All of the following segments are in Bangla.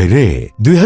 ভাইরে দুই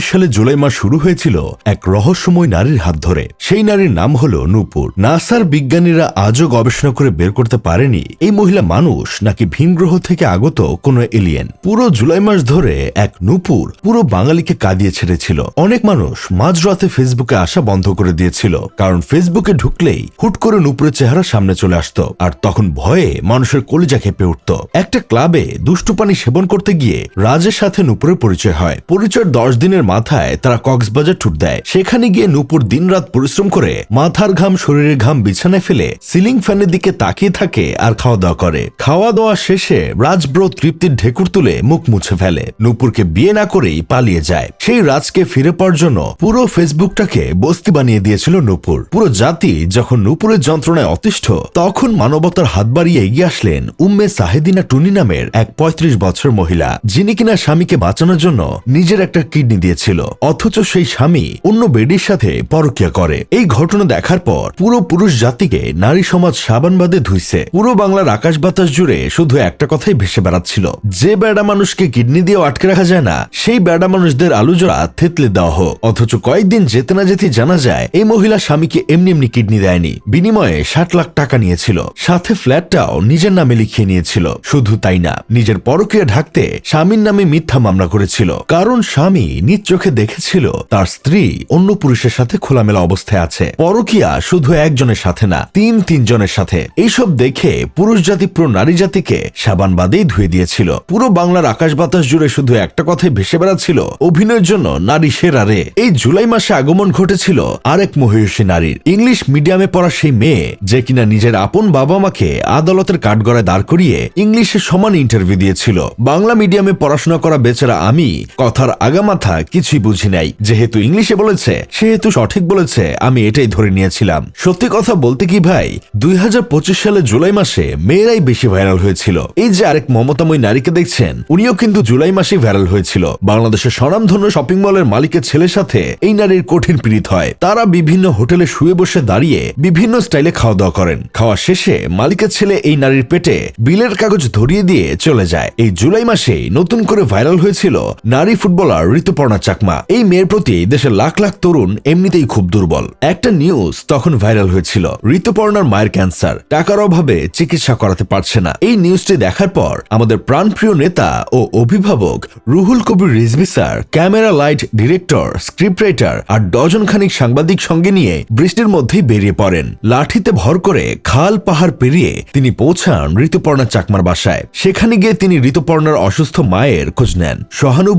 সালে জুলাই মাস শুরু হয়েছিল এক রহস্যময় নারীর হাত ধরে। সেই নারীর নাম হল নূপুর। নাসার বিজ্ঞানীরা আজও গবেষণা করে বের করতে পারেনি এই মহিলা মানুষ নাকি ভিন গ্রহ থেকে আগত কোনো এলিয়েন পুরো জুলাই মাস ধরে এক নূপুর পুরো বাঙালিকে কাঁদিয়ে ছেড়েছিল। অনেক মানুষ মাঝরাতে ফেসবুকে আসা বন্ধ করে দিয়েছিল। কারণ ফেসবুকে ঢুকলেই হুট করে নূপুরের চেহারা সামনে চলে আসতো। আর তখন ভয়ে মানুষের কলিজা খেপে উঠত। একটা ক্লাবে দুষ্টু পানি সেবন করতে গিয়ে রাজের সাথে নূপুরের পরিচয় হয়। পরিচয়ের দশ দিনের মাথায় তারা কক্সবাজার ট্যুর দেয়। সেখানে গিয়ে নূপুর দিনরাত পরিশ্রম করে মাথার ঘাম, শরীরের ঘাম বিছানায় ফেলে সিলিং ফ্যানের দিকে তাকিয়ে থাকে আর খাওয়া দাওয়া করে। খাওয়া দাওয়া শেষে রাজব্রো তৃপ্তির ঢেকুর তুলে মুখ মুছে ফেলে। নূপুরকে বিয়ে না করেই পালিয়ে যায়। সেই রাজকে ফিরে পাওয়ার জন্য পুরো ফেসবুকটাকে বস্তি বানিয়ে দিয়েছিল নূপুর। পুরো জাতি যখন নূপুরের যন্ত্রণায় অতিষ্ঠ, তখন মানবতার হাত বাড়িয়ে এগিয়ে আসলেন উম্মে সাহেদিনা টুনি নামের এক পঁয়ত্রিশ বছর মহিলা, যিনি কিনা স্বামীকে বাঁচানোর জন্য নিজের একটা কিডনি দিয়েছিল। অথচ সেই স্বামী অন্য বেডির সাথে পরকিয়া করে। এই ঘটনা দেখার পর পুরো পুরুষ জাতিকে নারী সমাজ সাবান বাদে ধুইছে। পুরো বাংলার আকাশ বাতাস জুড়ে শুধু একটা কথাই ভেসে বেড়াচ্ছিল। যে বেড়া মানুষকে কিডনি দিয়ে আটকে রাখা যায় না, সেই বেড়া মানুষদের আলুজোড়া থেতলে দেওয়া হোক। অথচ কয়েকদিন যেতে না যেতে জানা যায়, এই মহিলা স্বামীকে এমনি এমনি কিডনি দেয়নি। বিনিময়ে ষাট লাখ টাকা নিয়েছিল। সাথে ফ্ল্যাটটাও নিজের নামে লিখিয়ে নিয়েছিল। শুধু তাই না, নিজের পরকীয়া ঢাকতে স্বামীর নামে মিথ্যা মামলা করেছিল। কারণ স্বামী নিজ চোখে দেখেছিল তার স্ত্রী অন্য পুরুষের সাথে খোলামেলা অবস্থায় আছে। পরকিয়া শুধু একজনের সাথে না, তিন তিনজনের সাথে। এইসব দেখে পুরুষ জাতি পুরো নারী জাতিকে সাবান বাদেই ধুয়ে দিয়েছিল। পুরো বাংলার আকাশ বাতাস জুড়ে শুধু একটা কথাই ভেসে বেড়াচ্ছিল, অভিনয়ের জন্য নারী সেরা রে। এই জুলাই মাসে আগমন ঘটেছিল আরেক মহিষী নারীর। ইংলিশ মিডিয়ামে পড়া সেই মেয়ে, যে কিনা নিজের আপন বাবা মাকে আদালতের কাঠগড়ায় দাঁড় করিয়ে ইংলিশে সমান ইন্টারভিউ দিয়েছিল। বাংলা মিডিয়ামে পড়াশোনা করা বেচারা আমি কথার আগামাথা কিছুই বুঝি নাই। যেহেতু ইংলিশে বলেছে, সেহেতু সঠিক বলেছে, আমি এটাই ধরে নিয়েছিলাম। সত্যি কথা বলতে কি ভাই, দুই হাজার পঁচিশ সালে জুলাই মাসে মেয়েরাই বেশি ভাইরাল হয়েছিল। এই যে আরেক মমতাময় নারীকে দেখছেন, উনিও কিন্তু জুলাই মাসে ভাইরাল হয়েছিল। বাংলাদেশের স্বনামধন্য শপিং মলের মালিকের ছেলের সাথে এই নারীর কঠিন পীড়িত হয়। তারা বিভিন্ন হোটেলে শুয়ে বসে দাঁড়িয়ে বিভিন্ন স্টাইলে খাওয়া দাওয়া করেন। খাওয়া শেষে মালিকের ছেলে এই নারীর পেটে বিলের কাগজ ধরিয়ে দিয়ে চলে যায়। এই জুলাই মাসে নতুন করে ভাইরাল হয়েছিল নারী ফুটবলার ঋতুপর্ণা চাকমা। এই মেয়ের প্রতি দেশের লাখ লাখ তরুণ এমনিতেই খুব দুর্বল। একটা নিউজ তখন ভাইরাল হয়েছিল, ঋতুপর্ণার মায়ের ক্যান্সার। টাকার অভাবে চিকিৎসা করাতে পারছে না। এই নিউজটি দেখার পর আমাদের প্রাণপ্রিয় নেতা ও অভিভাবক Ruhul Kabir Rizvi sir, camera light director script writer আর ডজন খানিক সাংবাদিক সঙ্গে নিয়ে বৃষ্টির মধ্যেই বেরিয়ে পড়েন। লাঠিতে ভর করে খাল পাহাড় পেরিয়ে তিনি পৌঁছান ঋতুপর্ণা চাকমার বাসায়। সেখানে গিয়ে তিনি ঋতুপর্ণার অসুস্থ মায়ের খোঁজ নেন।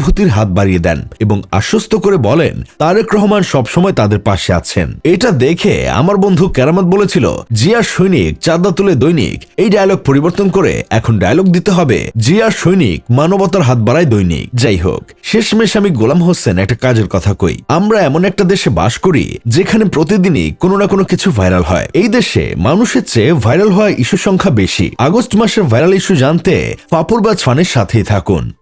সহানুভূতির হাত বাড়িয়ে দেন এবং আশ্বস্ত করে বলেন, তারেক রহমান সবসময় তাদের পাশে আছেন। এটা দেখে আমার বন্ধু কেরামত বলেছিল, জিয়া সৈনিক, চাঁদা তুলে দৈনিক। এই ডায়লগ পরিবর্তন করে এখন ডায়লগ দিতে হবে, জিয়া সৈনিক, মানবতার হাত বাড়ায় দৈনিক। যাই হোক, শেষমেশ আমি গোলাম হোসেন একটা কাজের কথা কই। আমরা এমন একটা দেশে বাস করি, যেখানে প্রতিদিনই কোনো না কোনো কিছু ভাইরাল হয়। এই দেশে মানুষের চেয়ে ভাইরাল হওয়া ইস্যু সংখ্যা বেশি। আগস্ট মাসের ভাইরাল ইস্যু জানতে পাপুর বা ফানের সাথেই থাকুন।